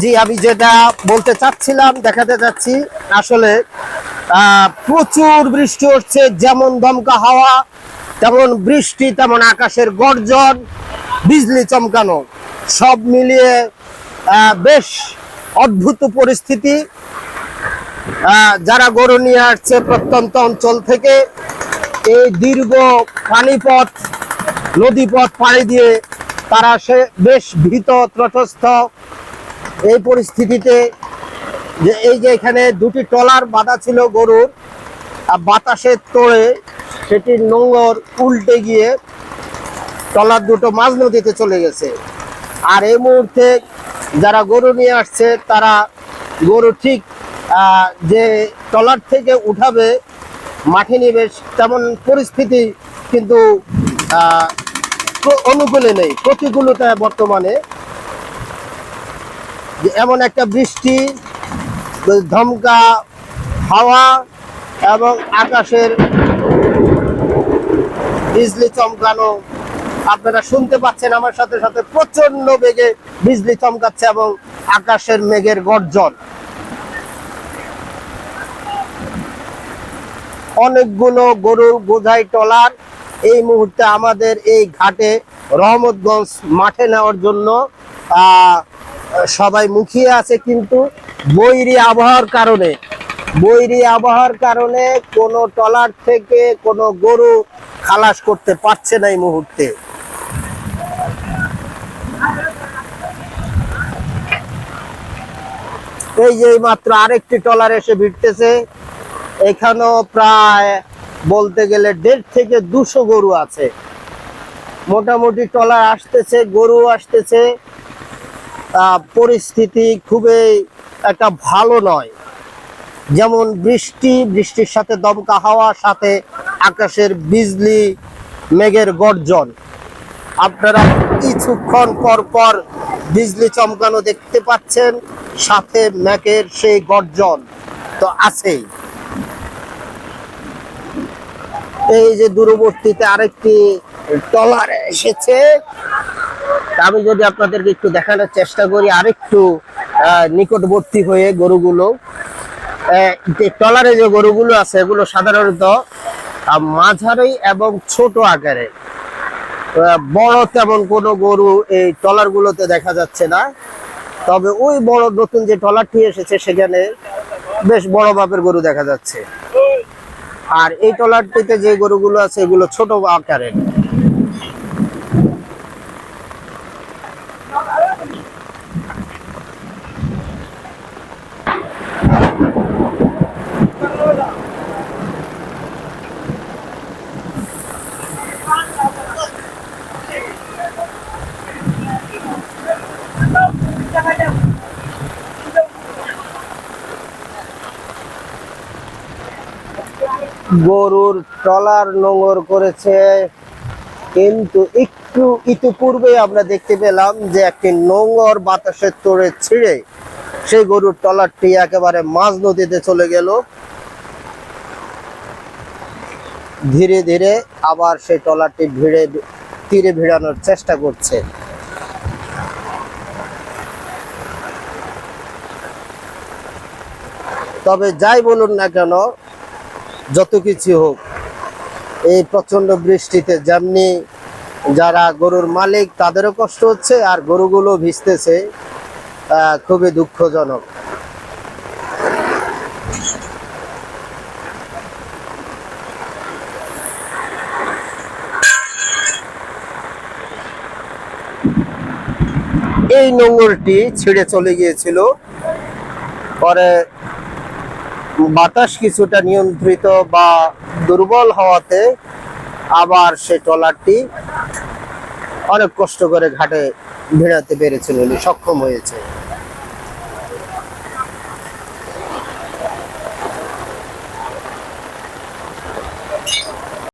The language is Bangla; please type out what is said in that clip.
জি, আমি যেটা বলতে চাচ্ছিলাম, দেখাতে চাচ্ছি, আসলে প্রচুর বৃষ্টি হচ্ছে, যেমন দমকা হাওয়া, তেমন বৃষ্টি, তেমন আকাশের গর্জন, বিজলি চমকানো। সব মিলিয়ে বেশ অদ্ভুত পরিস্থিতি। যারা গরু নিয়ে আসছে প্রত্যন্ত অঞ্চল থেকে, এই দীর্ঘ পানিপথ, নদীপথ পাড়ি দিয়ে তারা সে বেশ ভীত, ত্রটস্থ এই পরিস্থিতিতে যে এই যে এখানে দুটি টলার বাঁধা ছিল গরুর, আর বাতাসের তোড়ে সেটির নোংর উল্টে গিয়ে টলার দুটো মাঝ নদীতে চলে গেছে। আর এই মুহূর্তে যারা গরু নিয়ে আসছে, তারা গরু ঠিক যে টলার থেকে উঠাবে, মাঠে নিবে তেমন পরিস্থিতি কিন্তু অনুকূলে নেই, প্রতিকূলতা বর্তমানে। যে এমন একটা বৃষ্টি, ধমকা, হাওয়া এবং আকাশের বিজলি চমকানো। আপনারা শুনতে পাচ্ছেন আমার সাথে সাথে প্রচণ্ড বেগে বিজলি চমকাচ্ছে এবং আকাশের মেঘের গর্জন। অনেকগুলো গরুর বোঝাই টলার এই মুহূর্তে আমাদের এই ঘাটে রহমতগঞ্জ মাঠে নেওয়ার জন্য সবাই মুখিয়ে আছে, কিন্তু বৈরি আবহাওয়ার কারণে, বৈরী আবহাওয়ার কারণে কোনো টলার থেকে কোনো গরু খালাস করতে পারছে না এই মুহূর্তে। এই যে মাত্র আরেকটি টলার এসে ভিড়তেছে, এখানেও প্রায় বলতে গেলে দেড় থেকে দুশো গরু আছে। মোটামুটি টলার আসতেছে গরু আসতেছে। পরিস্থিতি খুবই একটা ভালো নয়। যেমন বৃষ্টি, বৃষ্টির সাথে দমকা হাওয়া, সাথে আকাশের বিজলি, মেঘের গর্জন। আপনারা কিছুক্ষণ পর পর বিজলি চমকানো দেখতে পাচ্ছেন, সাথে মেঘের সেই গর্জন তো আছেই। এই যে দূরবর্তীতে আরেকটি টলার এসেছে আমি যদি আপনাদেরকে একটু দেখানোর চেষ্টা করি, আরেকটু নিকটবর্তী হয়ে গরুগুলো। যে টলারে যে গরুগুলো আছে, এগুলো সাধারণত মাঝারি এবং ছোট আকারে। বড় তেমন কোনো গরু এই টলার গুলোতে দেখা যাচ্ছে না। তবে ওই বড়, নতুন যে টলারটি এসেছে, সেখানে বেশ বড় মাপের গরু দেখা যাচ্ছে। আর এই টলারটিতে যে গরুগুলো আছে, এগুলো ছোট আকারের। গরুর টলার নোংর করেছে। কিন্তু একটু ইতিপূর্বে আমরা দেখতে পেলাম যে একটি নোংর বাতাসের তোড়ে ছিঁড়ে সেই গরুর টলারটি একেবারে মাঝ নদীতে চলে গেল। ধীরে ধীরে আবার সেই টলারটি ভিড়ে, তীরে ভিড়ানোর চেষ্টা করছে। তবে যাই বলুন না কেন যত কিছু হোক, এই প্রচণ্ড বৃষ্টিতে যেমনি যারা গরুর মালিক, তাদেরও কষ্ট হচ্ছে আর গরুগুলো ভিজতেছে খুবই দুঃখজনক। এই নোংরটি ছিঁড়ে চলে গিয়েছিল। পরে বাতাস কিছুটা নিয়ন্ত্রিত বা দুর্বল হওয়াতে আবার সে ট্রলারটি অনেক কষ্ট করে ঘাটে ভেড়াতে পেরেছিল সক্ষম হয়েছে।